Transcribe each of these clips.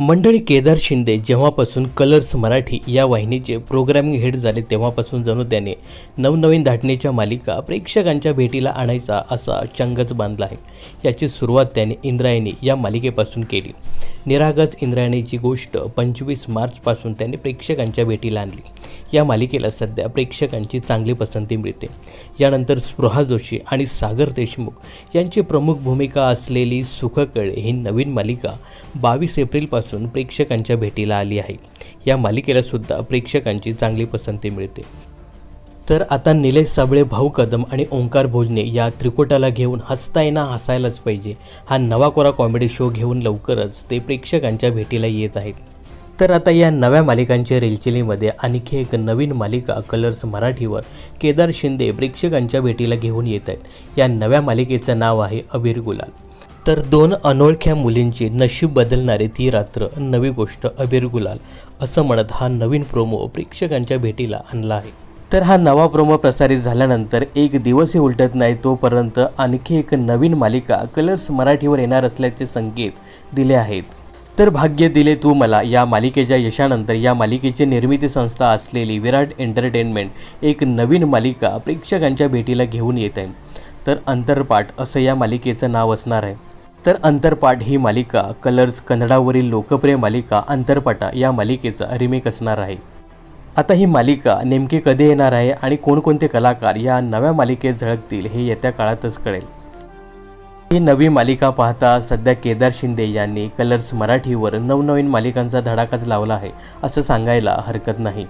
मंडळी केदार शिंदे जेव्हापासून कलर्स मराठी या वाहिनीचे प्रोग्रामिंग हेड झाले तेव्हापासून जणू त्याने नवनवीन धाटणीच्या मालिका प्रेक्षकांच्या भेटीला आणायचा असा चंगच बांधला आहे. याची सुरुवात त्याने इंद्रायणी या मालिकेपासून केली. निरागस इंद्रायणीची गोष्ट पंचवीस मार्चपासून त्याने प्रेक्षकांच्या भेटीला आणली. या मालिकेला सध्या प्रेक्षकांची चांगली पसंती मिळते. यानंतर स्पृहा जोशी आणि सागर देशमुख यांची प्रमुख भूमिका असलेली सुखकळे ही नवीन मालिका बावीस एप्रिलपासून प्रेक्षकांच्या भेटीला आली आहे. या मालिकेला सुद्धा प्रेक्षकांची चांगली पसंती मिळते. तर आता निलेश साबळे भाऊ कदम आणि ओंकार भोजने या त्रिकोटाला घेऊन हसता येणं हसायलाच पाहिजे. हा नवा कोरा कॉमेडी शो घेऊन लवकरच ते प्रेक्षकांच्या भेटीला येत आहेत. तर आता या नव्या मालिकांच्या रेलचिलीमध्ये आणखी एक नवीन मालिका कलर्स मराठीवर केदार शिंदे प्रेक्षकांच्या भेटीला घेऊन येत आहेत. या नव्या मालिकेचं नाव आहे अबीर गुलाल. तर दोन अनोळख्या मुलींची नशीब बदलणारी ती रात्र नवी गोष्ट अबीर गुलाल असं म्हणत हा नवीन प्रोमो प्रेक्षकांच्या भेटीला आणला आहे. तर हा नवा प्रोमो प्रसारित झाल्यानंतर एक दिवसही उलटत नाही तोपर्यंत आणखी एक नवीन मालिका कलर्स मराठीवर येणार असल्याचे संकेत दिले आहेत. तर भाग्य दिले तू मला या मालिकेच्या यशानंतर या मालिकेची निर्मिती संस्था असलेली विराट एंटरटेनमेंट एक नवीन मालिका प्रेक्षकांच्या भेटीला घेऊन येत. आहे तर अंतरपाठ असं या मालिकेचं नाव असणार आहे. तर अंतरपाठ ही मालिका कलर्स कन्नडावरील लोकप्रिय मालिका अंतरपाटा या मालिकेचा रिमेक असणार आहे. आता ही मालिका नेमकी कधी येणार आहे आणि कोणकोणते कलाकार या नव्या मालिकेत झळकतील हे येत्या काळातच कळेल. ही नवी मालिका पाहता सध्या केदार शिंदे यांनी कलर्स मराठीवर नवनवीन मालिकांचा धडाकाच लावला आहे असं सांगायला हरकत नाही.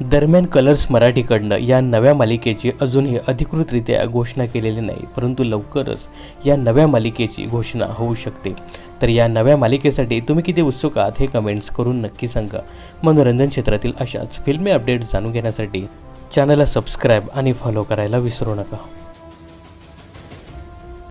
दरम्यान कलर्स मराठीकडनं या नव्या मालिकेची अजूनही अधिकृतरित्या घोषणा केलेली नाही परंतु लवकरच या नव्या मालिकेची घोषणा होऊ शकते. तर या नव्या मालिकेसाठी तुम्ही किती उत्सुक आहात हे कमेंट्स करून नक्की सांगा. मनोरंजन क्षेत्रातील अशाच फिल्मी अपडेट्स जाणून घेण्यासाठी चॅनलला सबस्क्राईब आणि फॉलो करायला विसरू नका.